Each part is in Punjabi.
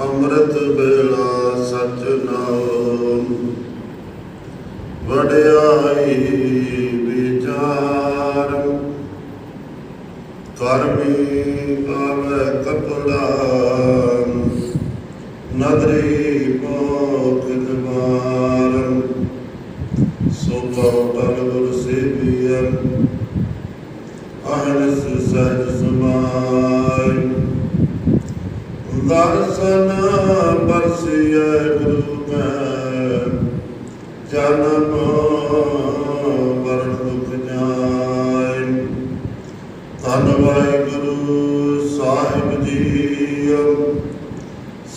ਅੰਮ੍ਰਿਤ ਵੇਲਾ ਸਚ ਵਡਿਆਈ ਵਿਚਾਰ। ਕਰਮੀ ਆਵੇ ਕਪੜਾ ਨਦਰੀ ਮੋਖ ਦਵਾਰ। ਸੋ ਪਉਟਲ ਸੇਵੀਅਰ ਅਹਨਿਸ ਸਹਿਜ ਦਰਸ਼ਨ ਪਰਸਿਐ ਗੁਰੂ ਕੈ ਜਨਮ ਮਰਨ ਦੁਖ ਜਾਇ ਧੰਨ ਵਾਹਿਗੁਰੂ ਸਾਹਿਬ ਜੀ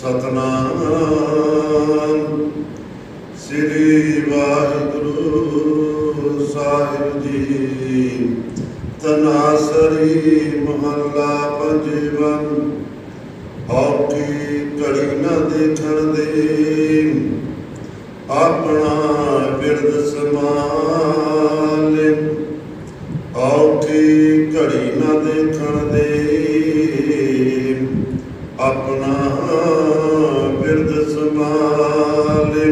ਸਤਨਾਮ। ਸ੍ਰੀ ਵਾਹਿਗੁਰੂ ਸਾਹਿਬ ਜੀ। ਤਨਾਸਰੀ ਮਹੱਲਾ ਪੰਜਵਨ। ਔਖੀ ਘੜੀ ਨਾ ਦੇਖਣ ਦੇ। ਆਪਣਾ ਬਿਰਦ ਸਮਾਲੇ ਔਖੀ ਘੜੀ ਨਾ ਦੇਖਣ ਦੇ। ਆਪਣਾ ਬਿਰਦ ਸਮਾਲੇ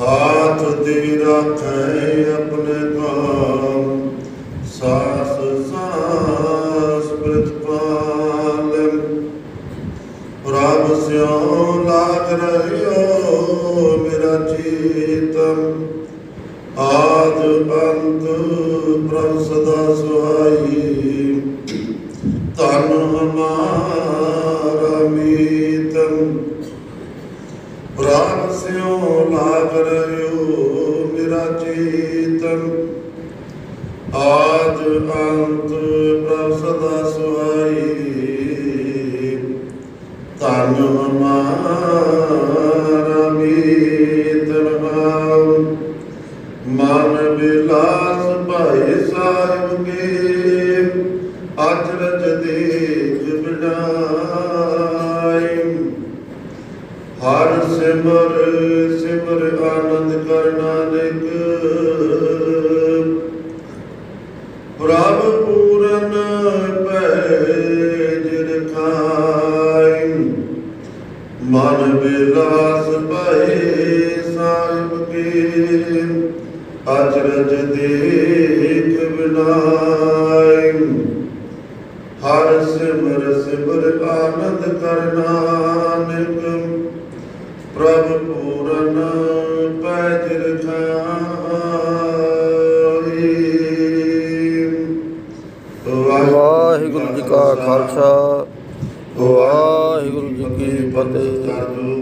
ਹਾਥ ਤੇ ਰੱਖੇ ਆਪਣੇ ਕਾਮ ਸਾਸ ਸਾਸ ਪ੍ਰਭ ਸਿਉ ਲਾਗ ਰਹਿਓ, ਮੇਰਾ ਚੀਤਮ ਆਦ ਅੰਤ ਪ੍ਰਭ ਸਦਾ ਸੁਹਾਈ। ਤਨ ਹਮਾਰਾ ਮੀਤਮ ਪ੍ਰਭ ਸਿਉ ਲਾਗ ਰਹਿਓ, ਮੇਰਾ ਚੀਤਮ ਆਦ ਅੰਤ ਤਨ ਹਮਾਰਾ ਮੀਤ ਰਹਾਉ ਮਨ ਬਿਲਾਸ ਭਾਈ ਸਾਹਿਬ ਕੇ ਅਚਰਜ ਦੇਖ ਬਿਨਾਈ ਹਰ ਸਿਮਰ ਸਿਮਰ ਆਨੰਦ ਕਰਨਾ ਨਿਕ ਮਨ ਬਿਲਾਸ ਭਏ ਸਾਹਿਬ ਕੇ। ਅਚਰਜ ਦੇਖ ਬਿਨਾਈ। ਹਰ ਸਿਮਰ ਸਿਮਰ ਆਨੰਦ ਕਰਨਾ ਨਿਕ ਪ੍ਰਭ ਪੂਰਨ ਪੈਜ ਰਖਾਈ ਵਾਹਿਗੁਰੂ ਜੀ ਕਾ ਖਾਲਸਾ। ਵਾਹਿਗੁਰੂ ਜੀ ਕੀ ਫਤਿਹ।